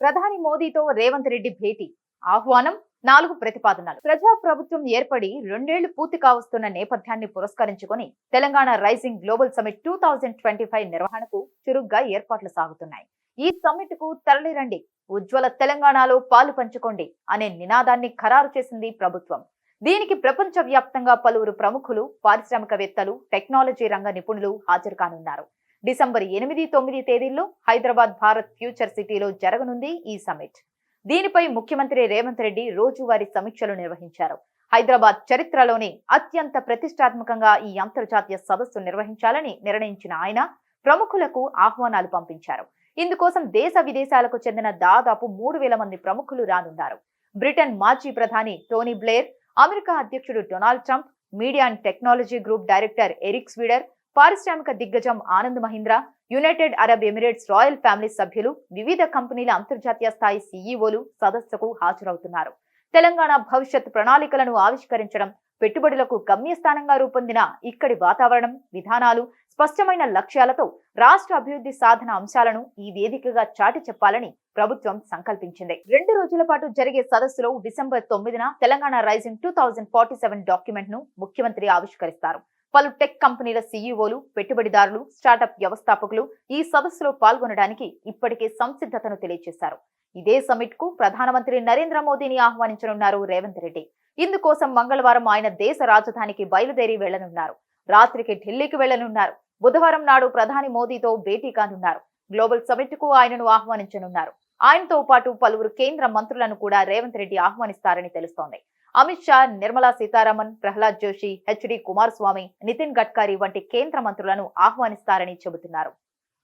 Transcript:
ప్రధాని మోదీతో రేవంత్ రెడ్డి భేటీ. ఆహ్వానం నాలుగు ప్రతిపాదనలు. ప్రజా ప్రభుత్వం ఏర్పడి రెండేళ్ళు పూర్తి కావస్తున్న నేపథ్యాన్ని పురస్కరించుకొని Telangana rising global summit two twenty five నిర్వహణకు చురుగ్గా ఏర్పాట్లు సాగుతున్నాయి. ఈ సమ్మిట్కు తరలిరండి. ఉజ్వల తెలంగాణలో పాలు పంచుకోండి అనే నినాదాన్ని ఖరారు చేసింది ప్రభుత్వం. దీనికి ప్రపంచ వ్యాప్తంగా పలువురు ప్రముఖులు పారిశ్రామికవేత్తలు టెక్నాలజీ రంగ నిపుణులు హాజరు కానున్నారు. డిసెంబర్ ఎనిమిది తొమ్మిది తేదీల్లో హైదరాబాద్ భారత్ ఫ్యూచర్ సిటీలో జరగనుంది ఈ సమిట్ దీనిపై ముఖ్యమంత్రి రేవంత్ రెడ్డి రోజువారీ సమీక్షలు నిర్వహించారు. హైదరాబాద్ చరిత్రలోనే అత్యంత ప్రతిష్టాత్మకంగా ఈ అంతర్జాతీయ సదస్సు నిర్వహించాలని నిర్ణయించిన ఆయన ప్రముఖులకు ఆహ్వానాలు పంపించారు. ఇందుకోసం దేశ విదేశాలకు చెందిన దాదాపు మూడు వేల మంది ప్రముఖులు రానున్నారు. బ్రిటన్ మాజీ ప్రధాని టోనీ బ్లేర్ అమెరికా అధ్యక్షుడు Donald Trump media and technology group director Eric Swieder పారిశ్రామిక దిగ్గజం Anand Mahindra United Arab Emirates royal family సభ్యులు వివిధ కంపెనీల అంతర్జాతీయ స్థాయి సీఈఓలు సదస్సుకు హాజరవుతున్నారు. తెలంగాణ భవిష్యత్ ప్రణాళికలను ఆవిష్కరించడం పెట్టుబడులకు గమ్యస్థానంగా రూపొందిన ఇక్కడి వాతావరణం విధానాలు స్పష్టమైన లక్ష్యాలతో రాష్ట్ర అభివృద్ధి సాధన అంశాలను ఈ వేదికగా చాటి చెప్పాలని ప్రభుత్వం సంకల్పించింది. రెండు రోజుల పాటు జరిగే సదస్సులో డిసెంబర్ తొమ్మిదిన Telangana rising two thousand forty seven డాక్యుమెంట్ను ముఖ్యమంత్రి ఆవిష్కరిస్తారు. పలు టెక్ కంపెనీల సీఈఓలు పెట్టుబడిదారులు స్టార్టప్ వ్యవస్థాపకులు ఈ సదస్సులో పాల్గొనడానికి ఇప్పటికే సంసిద్ధతను తెలియజేశారు ఇదే సమిట్కు ప్రధానమంత్రి నరేంద్ర మోదీని ఆహ్వానించనున్నారు రేవంత్ రెడ్డి. ఇందుకోసం మంగళవారం ఆయన దేశ రాజధానికి బయలుదేరి వెళ్ళనున్నారు. రాత్రికి ఢిల్లీకి వెళ్ళనున్నారు. బుధవారం నాడు ప్రధాని మోదీతో భేటీ కానున్నారు. గ్లోబల్ సమిట్కు ఆయనను ఆహ్వానించనున్నారు. ఆయనతో పాటు పలువురు కేంద్ర మంత్రులను కూడా రేవంత్ రెడ్డి ఆహ్వానిస్తారని తెలుస్తోంది. అమిత్ షా నిర్మలా సీతారామన్ ప్రహ్లాద్ జోషి హెచ్డి కుమారస్వామి నితిన్ గడ్కరీ వంటి కేంద్ర మంత్రులను ఆహ్వానిస్తారని చెబుతున్నారు.